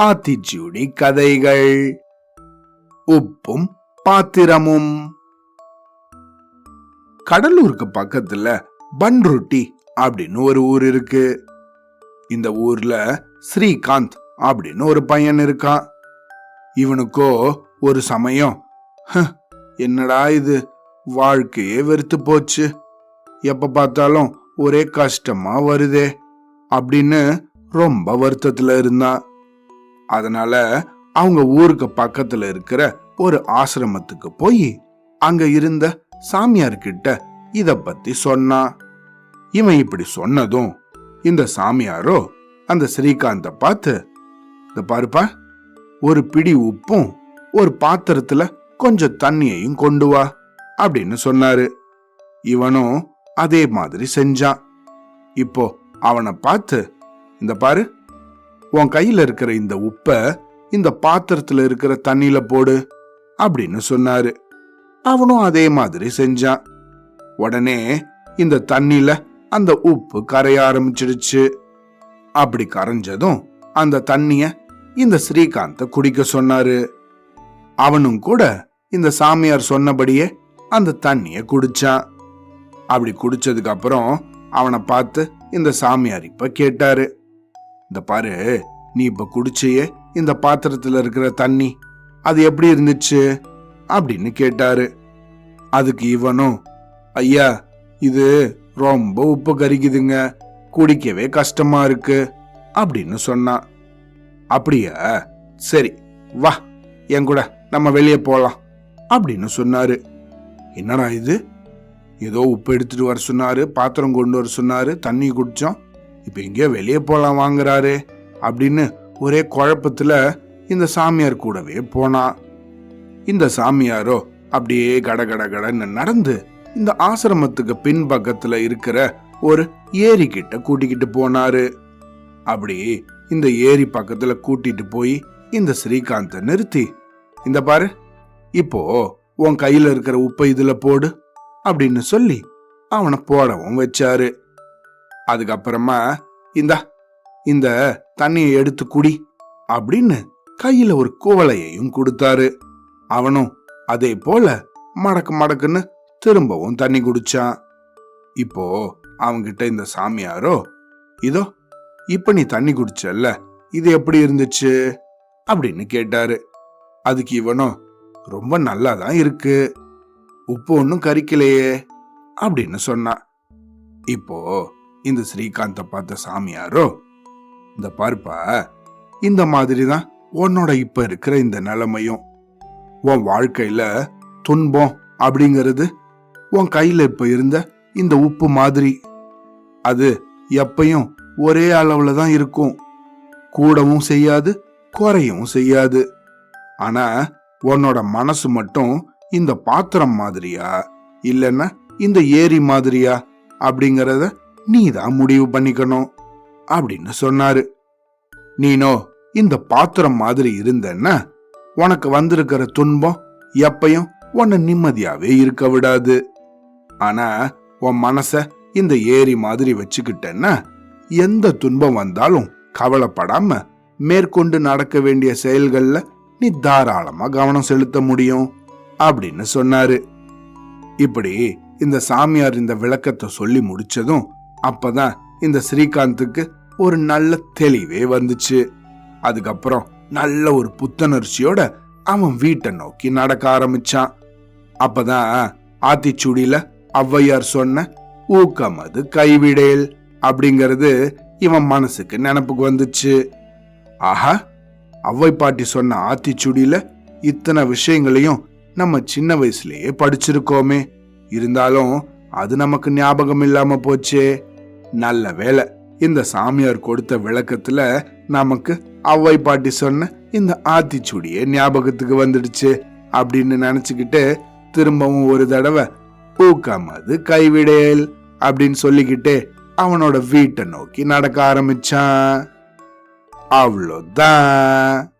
ஆத்திச்சூடி கதைகள். உப்பும் பாத்திரமும். கடலூருக்கு பக்கத்துல பன்ருட்டி அப்படின்னு ஒரு ஊர் இருக்கு. இந்த ஊர்ல ஸ்ரீகாந்த் அப்படின்னு ஒரு பையன் இருக்கான். இவனுக்கோ ஒரு சமயம் என்னடா இது? வாழ்க்கையே வெறுத்து போச்சு. எப்ப பார்த்தாலும் ஒரே கஷ்டமா வருதே. அப்படின்னு ரொம்ப வருத்தத்துல இருந்தான் அதனால அவங்க ஊருக்கு பக்கத்துல இருக்கிற ஒரு ஆசிரமத்துக்கு போய் அங்க இருந்த சாமியார்கிட்ட இத பத்தி சொன்னான் இவன் இப்படி சொன்னதும் இந்த சாமியாரோ அந்த ஸ்ரீகாந்த பார்த்து இந்த பாருப்பா ஒரு பிடி உப்பும் ஒரு பாத்திரத்துல கொஞ்சம் தண்ணியையும் கொண்டு வா அப்படின்னு சொன்னாரு. இவனும் அதே மாதிரி செஞ்சான். இப்போ அவனை பார்த்து இந்த பாரு உன் கையில் இருக்கிற இந்த உப்பை இந்த பாத்திரத்தில் இருக்கிற தண்ணியில போடு அப்படின்னு சொன்னாரு. அவனும் அதே மாதிரி செஞ்சான். உடனே இந்த தண்ணியில அந்த உப்பு கரைய ஆரம்பிச்சிடுச்சு. அப்படி கரைஞ்சதும் அந்த தண்ணிய இந்த ஸ்ரீகாந்த குடிக்க சொன்னாரு. அவனும் கூட இந்த சாமியார் சொன்னபடியே அந்த தண்ணிய குடிச்சான். அப்படி குடிச்சதுக்கு அப்புறம் அவனை பார்த்து இந்த சாமியார் இப்ப கேட்டாரு. இந்த பாரு நீ இப்ப குடிச்சையே இந்த பாத்திரத்துல இருக்கிற தண்ணி அது எப்படி இருந்துச்சு? அப்படின்னு கேட்டாரு. அதுக்கு இவனும் ஐயா இது ரொம்ப உப்பு கரிக்குதுங்க குடிக்கவே கஷ்டமா இருக்கு அப்படின்னு சொன்னான். அப்படியா? சரி வா என் கூட நம்ம வெளியே போலாம் அப்படின்னு சொன்னாரு. என்னடா இது? ஏதோ உப்பு எடுத்துட்டு வர சொன்னாரு பாத்திரம் கொண்டு வர சொன்னாரு தண்ணி குடிச்சோம். இப்போ எங்கேயோ வெளியே போகலாம் வாங்குறாரு அப்படின்னு ஒரே குழப்பத்தில் இந்த சாமியார் கூடவே போனான் இந்த சாமியாரோ அப்படியே கட கட கடன்னு நடந்து இந்த ஆசிரமத்துக்கு பின்பக்கத்தில் இருக்கிற ஒரு ஏரி கிட்ட கூட்டிக்கிட்டு போனாரு. அப்படி இந்த ஏரி பக்கத்துல கூட்டிட்டு போய் இந்த ஸ்ரீகாந்த நிறுத்தி. இந்த பாரு இப்போ உன் கையில இருக்கிற உப்பை இதுல போடு. அப்படின்னு சொல்லி அவனை போடவும் வச்சாரு. அதுக்கப்புறமா இந்தா இந்த தண்ணியை எடுத்து குடி அப்படின்னு கையில ஒரு குவளையையும் கொடுத்தாரு. அவனும் அதே போல மடக்கு மடக்குன்னு திரும்பவும் தண்ணி குடிச்சான். இப்போ அவன்கிட்ட இந்த சாமியாரோ இதோ இப்ப நீ தண்ணி குடிச்சல்ல இது எப்படி இருந்துச்சு? அப்படின்னு கேட்டாரு. அதுக்கு இவனும் ரொம்ப நல்லா தான் இருக்கு. உப்பு ஒன்றும் கரிக்கலையே அப்படின்னு சொன்னான் இப்போ இந்த ஸ்ரீகாந்த பார்த்த சாமியாரோ இந்த பார்ப்பா இந்த மாதிரி தான் உன்னோட இப்ப இருக்கிற இந்த நிலைமையும். உன் வாழ்க்கையில துன்பம் அப்படிங்கிறது உன் கையில இப்ப இருந்த இந்த உப்பு மாதிரி. அது எப்பையும் ஒரே அளவுல தான் இருக்கும். கூடவும் செய்யாது குறையவும் செய்யாது. ஆனா உன்னோட மனசு மட்டும் இந்த பாத்திரம் மாதிரியா? இல்லைன்னா இந்த ஏரி மாதிரியா? அப்படிங்கிறத நீ தான் முடிவு பண்ணிக்கணும் அப்படின்னு சொன்னாரு. நீனோ இந்த பாத்திரம் மாதிரி இருந்தன்னா உனக்கு வந்திருக்கிற துன்பம் எப்பையும் உன்னை நிம்மதியாவே இருக்க விடாது. ஆனா உன் மனச இந்த ஏரி மாதிரி வச்சுக்கிட்டேன்னா எந்த துன்பம் வந்தாலும் கவலைப்படாம மேற்கொண்டு நடக்க வேண்டிய செயல்கள்ல நீ தாராளமா கவனம் செலுத்த முடியும். அப்படின்னு சொன்னாரு. இப்படி இந்த சாமியார் இந்த விளக்கத்தை சொல்லி முடிச்சதும் அப்பதான் இந்த ஸ்ரீகாந்துக்கு ஒரு நல்ல தெளிவே வந்துச்சு. அதுக்கப்புறம் நல்ல ஒரு புத்துணர்ச்சியோட அவன் வீட்டை நோக்கி நடக்க ஆரம்பிச்சான். அப்பதான் ஆத்திச்சூடியில ஔவையார் சொன்ன ஊக்கம் அது கைவிடேல் அப்படிங்கிறது இவன் மனசுக்கு நினப்புக்கு வந்துச்சு. ஆஹா ஔவை பாட்டி சொன்ன ஆத்திச்சுடியில இத்தனை விஷயங்களையும் நம்ம சின்ன வயசுலயே படிச்சிருக்கோமே. இருந்தாலும் அது நமக்கு ஞாபகம் இல்லாம போச்சே. நல்ல வேலை இந்த சாமியார் கொடுத்த விளக்கத்துல நமக்கு அவ்வை பாட்டி சொன்ன இந்த ஆத்திச்சூடியே ஞாபகத்துக்கு வந்துடுச்சு அப்படின்னு நினைச்சுக்கிட்டு திரும்பவும் ஒரு தடவை ஊக்கம் அது கைவிடேல் அப்படின்னு சொல்லிக்கிட்டு அவனோட வீட்டை நோக்கி நடக்க ஆரம்பிச்சான். அவ்வளோதான்.